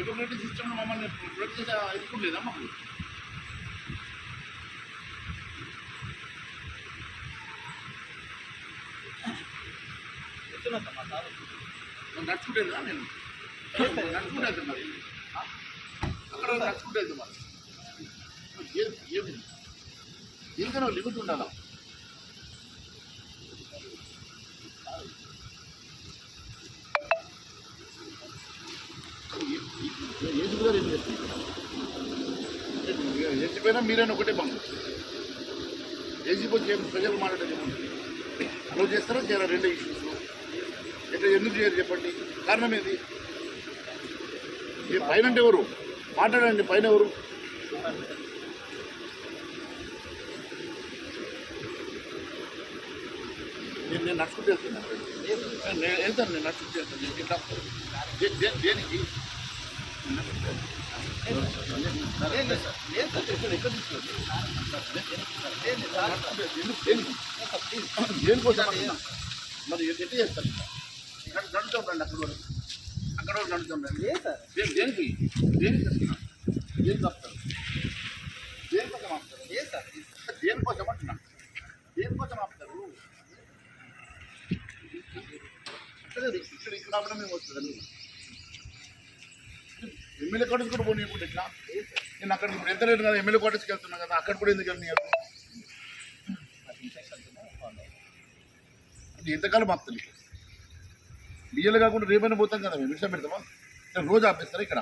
Democratic system మమ్మల్ని protect చేసే ఎదుర్కొంటు లేదా మాకు చెప్తున్నా సార్ నడుచుకుంటేదా నేను? నడుచుకుంటే వెళ్తాను మరి? అక్కడ నడుచుకుంటే వెళ్తాం మరి? ఏం ఏమి దీనికైనా లిమిట్ ఉండాలా? కూడా ఏం చేస్తుంది? ఏసిపోయినా మీరైనా ఒకటే పంపు ఏసిపోతే ప్రజలు మాట్లాడేది ఏముంది? అలో చేస్తారా? చేయరా రెండు ఇష్యూస్ ఇట్లా ఎందుకు చేయరు చెప్పండి? కారణం ఏంది? ఈ పైన అంటే ఎవరు? మాట్లాడండి పైన ఎవరు? నేను నేను నడుచుకుంటూ వెళ్తున్నాను నేను వెళ్తాను నేను నడుచుకుంటూ వెళ్తాను. దేనికి? మరి ఎట్లా చేస్తారు ఇక్కడ నడుచుతాం రండి అక్కడ వరకు అక్కడ వరకు నడుచుతాం రండి లేదు దేనికి దేనికి వస్తున్నా దేనికి వస్తారు దేనికోసం ఆపుతారు ఏ సార్ దేనికోసం అంటున్నా దేనికోసం ఆపుతారు ఇక్కడ ఇక్కడ ఇక్కడ ఆపడం మేము వస్తుందండి ఎమ్మెల్యే క్వార్టర్స్ కూడా పోనీ ఇప్పుడు ఇట్లా? నేను అక్కడ ఇప్పుడు ఎంత లేదు కదా ఎమ్మెల్యే క్వార్టర్స్కి వెళ్తున్నా కదా అక్కడ కూడా ఎందుకు వెళ్ళినారు అంటే ఎంతకాలం ఆపుతుంది బియ్యలు కాకుండా రేపైనా పోతాం కదా మేము విషయం పెడతామా? రోజు ఆపేస్తారా ఇక్కడ?